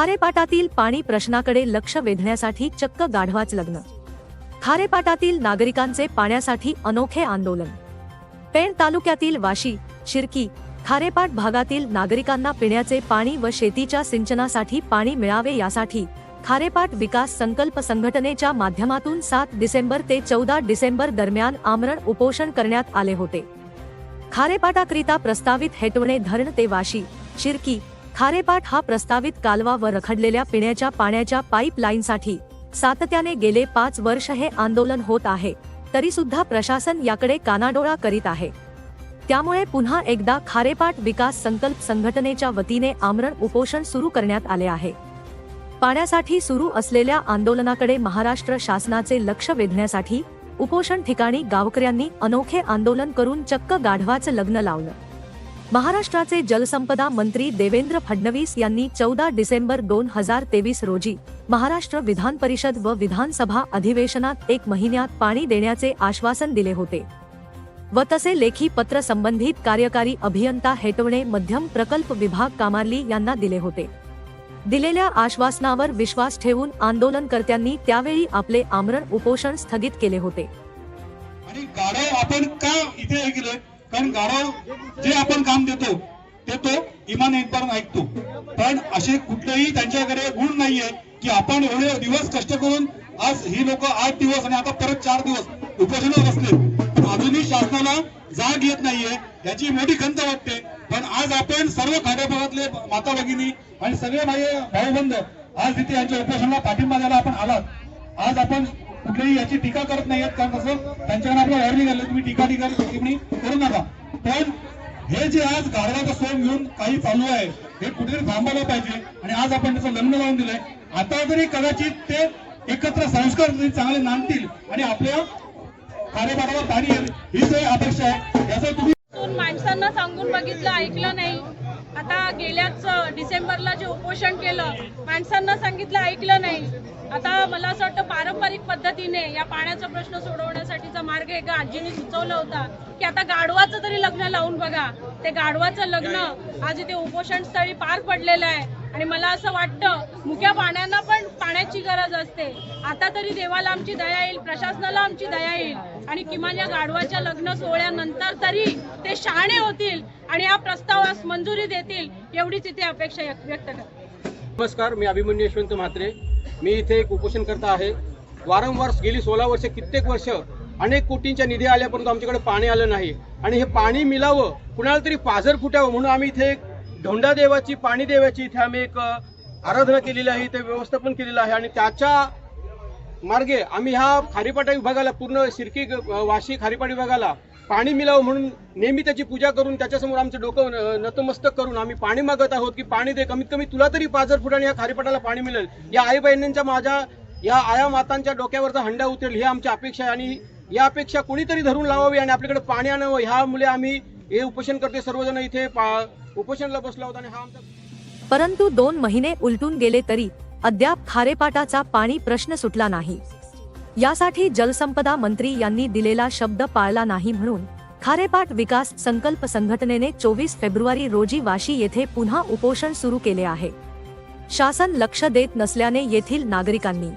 खारेपाटातील पाणी प्रश्नाकडे लक्ष वेधण्यासाठी चक्क गाढवाच लग्न. खारेपाटातील नागरिकांचे पाण्यासाठी अनोखे आंदोलन. पेण तालुक्यातील वाशी शिरकी खारेपाट भागातील नागरिकांना पिण्याचे पाणी व शेतीच्या सिंचनासाठी पाणी मिळावे यासाठी खारेपाट विकास संकल्प संघटनेच्या माध्यमातून सात डिसेंबर ते चौदा डिसेंबर दरम्यान आमरण उपोषण करण्यात आले होते. खारेपाटाकरिता प्रस्तावित हेटवणे धरण ते वाशी शिरकी खारेपाट हा प्रस्तावित कालवा व रखडलेल्या पिण्याच्या पाण्याच्या पाईपलाईनसाठी सातत्याने गेले पाच वर्ष हे आंदोलन होत आहे तरी सुद्धा प्रशासन याकडे कानाडोळा करीत आहे. त्यामुळे पुन्हा एकदा खारेपाट विकास संकल्प संघटनेच्या वतीने आमरण उपोषण सुरू करण्यात आले आहे. पाण्यासाठी सुरू असलेल्या आंदोलनाकडे महाराष्ट्र शासनाचे लक्ष वेधण्यासाठी उपोषण ठिकाणी गावकऱ्यांनी अनोखे आंदोलन करून चक्क गाढवाचं लग्न लावलं. महाराष्ट्राचे जलसंपदा मंत्री देवेंद्र फडणवीस यांनी चौदा डिसेंबर दोन हजार तेवीस रोजी महाराष्ट्र विधान परिषद व विधानसभा अधिवेशनात एक महिन्यात पाणी देण्याचे आश्वासन दिले होते. व तसे लेखी पत्र संबंधित कार्यकारी अभियंता हेटवणे मध्यम प्रकल्प विभाग कामार्ली यांना दिले होते. दिलेल्या आश्वासनावर विश्वास ठेवून आंदोलनकर्त्यांनी त्यावेळी आपले आमरण उपोषण स्थगित केले होते. आणि आपण का इथे हे कारण गाढव जे आपण काम देतो ते तो इमान येईपर्यंत ऐकतो. पण असे कुठलेही त्यांच्याकडे गुण नाहीये की आपण एवढे दिवस कष्ट करून आज ही लोक आठ दिवस आणि आता परत चार दिवस उपोषणावर बसले पण अजूनही शासनाला जाग येत नाहीये याची मोठी खंत वाटते. पण आज आपण सर्व खाड्याभागातले माता भगिनी आणि सगळे माझे भाऊबंद आज इथे यांच्या उपोषणाला पाठिंबा द्यायला आपण आलात. आज आपण कुठलीही याची टीका करत नाहीयेत कारण कसं त्यांच्याकडे आपलं वारणी निघालं तुम्ही टीका टीका टिप्पणी करू नका. पण हे जे आज गाढवाचा स्वयं घेऊन काही चालू आहे हे कुठेतरी थांबायला पाहिजे आणि आज आपण त्याचं लग्न लावून दिलंय. आता जरी कदाचित ते एकत्र संस्कार जरी चांगले नांदतील आणि आपल्या कार्यभागाला पाणी येईल हीच अपेक्षा आहे. याचा तुम्ही माणसांना सांगून बघितलं ऐकलं नाही. आता गेल्याच डिसेंबरला जे उपोषण केलं माणसांना सांगितलं ऐकलं नाही. आता मला असं वाटतं पारंपरिक पद्धतीने या पाण्याचा प्रश्न सोडवण्यासाठीचा मार्ग एका आजीने सुचवला होता की आता गाढवाचं तरी लग्न लावून बघा. ते गाढवाचं लग्न आज इथे उपोषण स्थळी पार पडलेलं आहे. आणि मला असं वाटतं मुख्या पाण्याला पण पाण्याची गरज असते. आता तरी देवाला आमची दया येईल प्रशासनाला आमची दया येईल. आणि किमान या गाढवाच्या लग्न सोहळ्यानंतर तरी ते शहाणे होतील. आणि या प्रस्तावास मंजुरी देतील एवढीच इथे अपेक्षा व्यक्त करते. नमस्कार मी अभिमन्यू यशवंत म्हात्रे. मी इथे एक उपोषणकर्ता आहे. वारंवार गेली सोळा वर्ष कित्येक वर्ष अनेक कोटींच्या निधी आल्या परंतु आमच्याकडे पाणी आलं नाही. आणि हे पाणी मिळावं कुणाला तरी पाझर फुटावं म्हणून आम्ही इथे एक धोंडा देवाची पाणी देवाची इथे आम्ही एक आराधना केलेली आहे इथे व्यवस्थापन केलेलं आहे. आणि त्याच्या मार्गे आम्ही ह्या खारीपाटा विभागाला पूर्ण शिर्की ग- वाशी खारीपाट विभागाला पाणी मिळावं म्हणून नेहमी त्याची पूजा करून त्याच्यासमोर आमचं डोकं नतमस्तक करून आम्ही पाणी मागत आहोत की पाणी दे. कमीत कमी तुला तरी पाच हजार फुटाने या खारीपाटाला पाणी मिळेल. या आई बहिणींच्या माझ्या या आया मातांच्या डोक्यावरचा हंडा उतरेल ही आमची अपेक्षा आहे. आणि या अपेक्षा कोणीतरी धरून लावावी आणि आपल्याकडे पाणी आणावं ह्या मुले आम्ही हे उपोषण करते सर्वजण इथे पा- उपोषणाला बसलो आहोत आणि हा आमचा परंतु दोन महिने उलटून गेले तरी अद्याप खारेपाटाचा पाणी प्रश्न सुटला नाही. यासाठी जलसंपदा मंत्री यांनी दिलेला शब्द पाळला नाही म्हणून खारेपाट विकास संकल्प संघटनेने चोवीस फेब्रुवारी रोजी वाशी येथे पुन्हा उपोषण सुरू केले आहे. शासन लक्ष देत नसल्याने येथील नागरिकांनी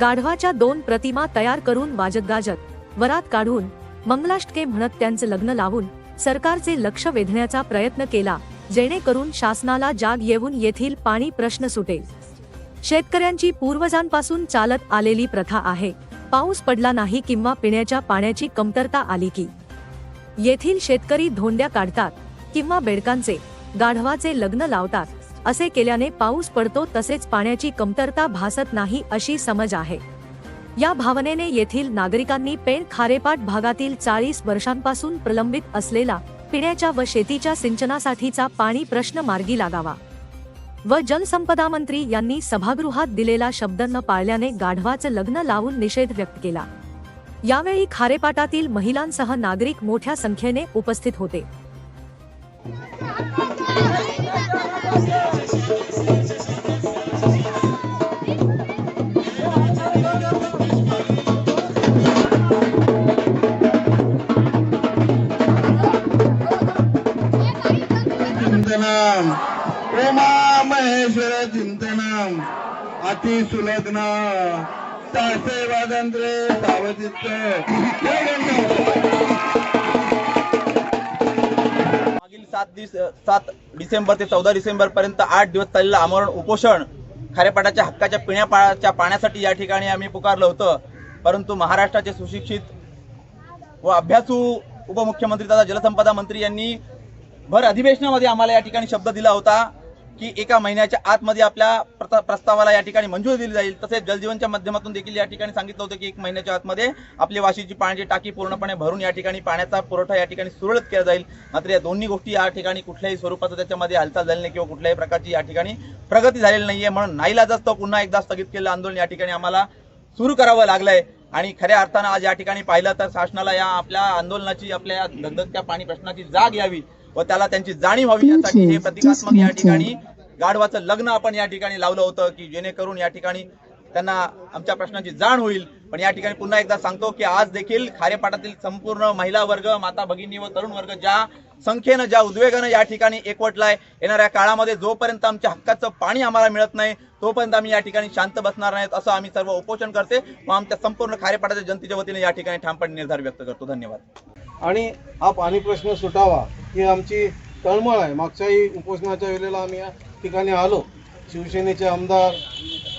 गाढवाच्या दोन प्रतिमा तयार करून वाजत गाजत वरात काढून मंगलाष्टके म्हणत त्यांचं लग्न लावून सरकारचे लक्ष वेधण्याचा प्रयत्न केला जेणेकरून शासनाला जाग येऊन येथील पाणी प्रश्न सुटेल. शेतकऱ्यांची पूर्वजांपासून चालत आलेली प्रथा आहे. पाऊस पडला नाही किंवा पिण्याच्या पाण्याची कमतरता आली की. येथील शेतकरी धोंड्या काढतात किंवा बेडकांचे गाढवाचे लग्न लावतात. असे केल्याने पाऊस पडतो तसेच पाण्याची कमतरता भासत नाही अशी समज आहे. या भावनेने येथील नागरिकांनी पेण खारेपाट भागातील चाळीस वर्षांपासून प्रलंबित असलेला पिण्याच्या व शेतीच्या सिंचनासाठीचा पाणी प्रश्न मार्गी लागावा. व जलसंपदा मंत्री यांनी सभागृहात दिलेला शब्द न पाळल्याने गाढवाचं लग्न लावून निषेध व्यक्त केला. यावेळी खारेपाटातील महिलांसह नागरिक मोठ्या संख्येने उपस्थित होते. उमा महेश्वर चिंतन अति सुलग्न तासे वादंत्रे सावचित्त मागील सात दिस सात डिसेंबर ते चौदा डिसेंबर पर्यंत आठ दिवस चाललेलं आमरण उपोषण खारेपाटाच्या हक्काच्या पिण्याच्या पाण्यासाठी या ठिकाणी आम्ही पुकारलं होतं. परंतु महाराष्ट्राचे सुशिक्षित व अभ्यासू उपमुख्यमंत्री तथा जलसंपदा मंत्री यांनी भर अधिवेशनामध्ये आम्हाला या ठिकाणी शब्द दिला होता. की एका महिन्याच्या आतमध्ये आपल्या प्रता- प्रस्तावाला या ठिकाणी मंजुरी दिली जाईल. तसेच जलजीवनच्या माध्यमातून देखील या ठिकाणी सांगितलं होतं की एक महिन्याच्या आतमध्ये आपली वाशीची पाण्याची टाकी पूर्णपणे भरून या ठिकाणी पाण्याचा पुरवठा या ठिकाणी सुरळीत केला जाईल. मात्र या दोन्ही गोष्टी या ठिकाणी कुठल्याही स्वरूपाचं त्याच्यामध्ये हालचाल झाली नाही किंवा कुठल्याही प्रकारची या ठिकाणी प्रगती झालेली नाहीये म्हणून नाईलाजास्तव पुन्हा एकदा स्थगित केलेलं आंदोलन या ठिकाणी आम्हाला सुरू करावं लागलंय. आणि खऱ्या अर्थानं आज या ठिकाणी पाहिलं तर शासनाला या आपल्या आंदोलनाची आपल्या या धगधगत्या पाणी प्रश्नाची जाग यावी व त्याला त्यांची जाणीव व्हावी. यासाठी हे प्रतिकात्मक या ठिकाणी गाढवाचं लग्न आपण या ठिकाणी लावलं होतं की जेणेकरून या ठिकाणी त्यांना आमच्या प्रश्नाची जाण होईल. पण या ठिकाणी पुन्हा एकदा सांगतो की आज देखील खारेपाटातील संपूर्ण महिला वर्ग माता भगिनी व तरुण वर्ग ज्या संख्येनं ज्या उद्वेगानं या ठिकाणी एकवटलाय येणाऱ्या काळामध्ये जोपर्यंत आमच्या हक्काचं पाणी आम्हाला मिळत नाही तोपर्यंत आम्ही या ठिकाणी शांत बसणार नाहीत असं आम्ही सर्व उपोषण करते व आमच्या संपूर्ण खारेपाटाच्या जनतेच्या वतीने या ठिकाणी ठामपणे निर्धार व्यक्त करतो. धन्यवाद. आणि हा पाणी प्रश्न सुटावा ही आमची तळमळ आहे. मागच्याही उपोषणाच्या वेळेला आम्ही या ठिकाणी आलो. शिवसेनेचे आमदार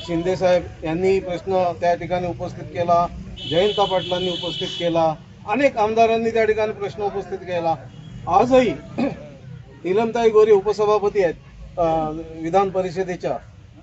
शिंदे साहेब यांनी प्रश्न त्या ठिकाणी उपस्थित केला जयंत पाटलांनी उपस्थित केला अनेक आमदारांनी त्या ठिकाणी प्रश्न उपस्थित केला. आजही नीलमताई गोरे उपसभापती आहेत विधान परिषदेच्या.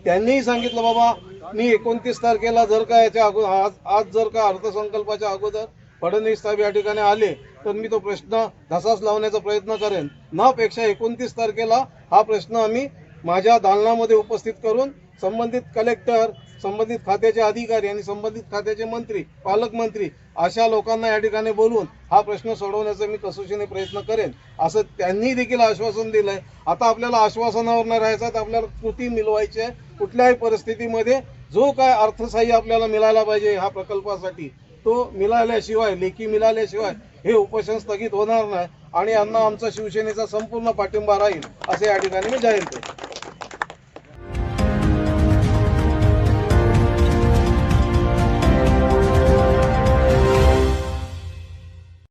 त्यांनीही सांगितलं बाबा मी एकोणतीस तारखेला जर का याच्या अगोदर आज आज जर का अर्थसंकल्पाच्या अगोदर फडणवीस साहेब या ठिकाणी आले तर मी तो प्रश्न धसास लावण्याचा प्रयत्न करेन. नापेक्षा एकोणतीस तारखेला हा प्रश्न आम्ही माझ्या दालनामध्ये उपस्थित करून संबंधित कलेक्टर संबंधित खात्याचे अधिकारी आणि संबंधित खात्याचे मंत्री पालकमंत्री अशा लोकांना या ठिकाणी बोलवून हा प्रश्न सोडवण्याचा मी कसोशीने प्रयत्न करेन असं त्यांनी देखील आश्वासन दिलंय. आता आपल्याला आश्वासनावर न राहायचं तर आपल्याला कृती मिळवायची आहे कुठल्याही परिस्थितीमध्ये जो काय अर्थसहाय्य आपल्याला मिळायला पाहिजे ह्या प्रकल्पासाठी तो मिळाल्याशिवाय लेखी मिळाल्याशिवाय हे उपोषण स्थगित होणार नाही आणि यांना आमचा शिवसेनेचा संपूर्ण पाठिंबा राहील असे या ठिकाणी मी जाहीर करतो.